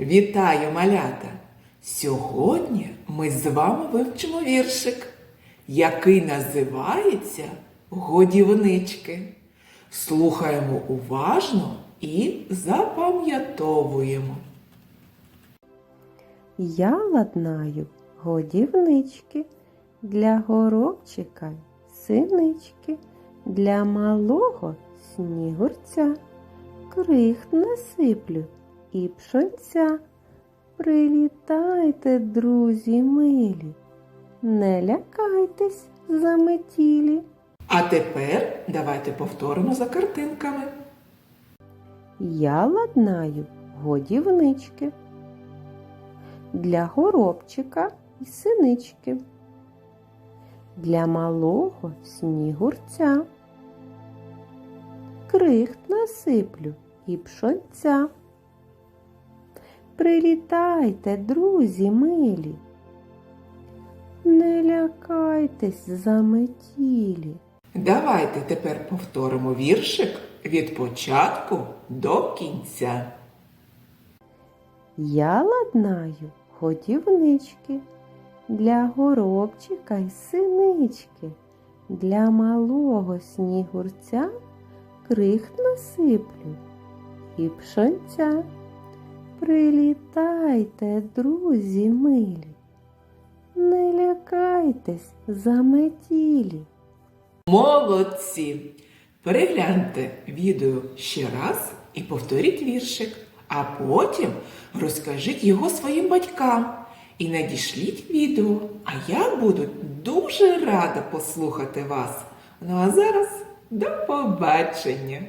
Вітаю, малята! Сьогодні ми з вами вивчимо віршик, який називається Годівнички. Слухаємо уважно і запам'ятовуємо. Я ладнаю годівнички для горобчика синички, для малого снігурця, крихт насиплю і пшонця. Прилітайте, друзі милі, не лякайтесь заметілі. А тепер давайте повторимо за картинками. Я ладнаю годівнички для горобчика і синички, для малого снігурця, крихт насиплю і пшонця. Прилітайте, друзі милі, не лякайтесь заметілі. Давайте тепер повторимо віршик від початку до кінця. Я ладнаю годівнички для горобчика й синички, для малого снігурця крихт насиплю і пшонця. Прилітайте, друзі милі, не лякайтесь заметілі. Молодці! Перегляньте відео ще раз і повторіть віршик, а потім розкажіть його своїм батькам і надішліть відео. А я буду дуже рада послухати вас. Ну а зараз до побачення!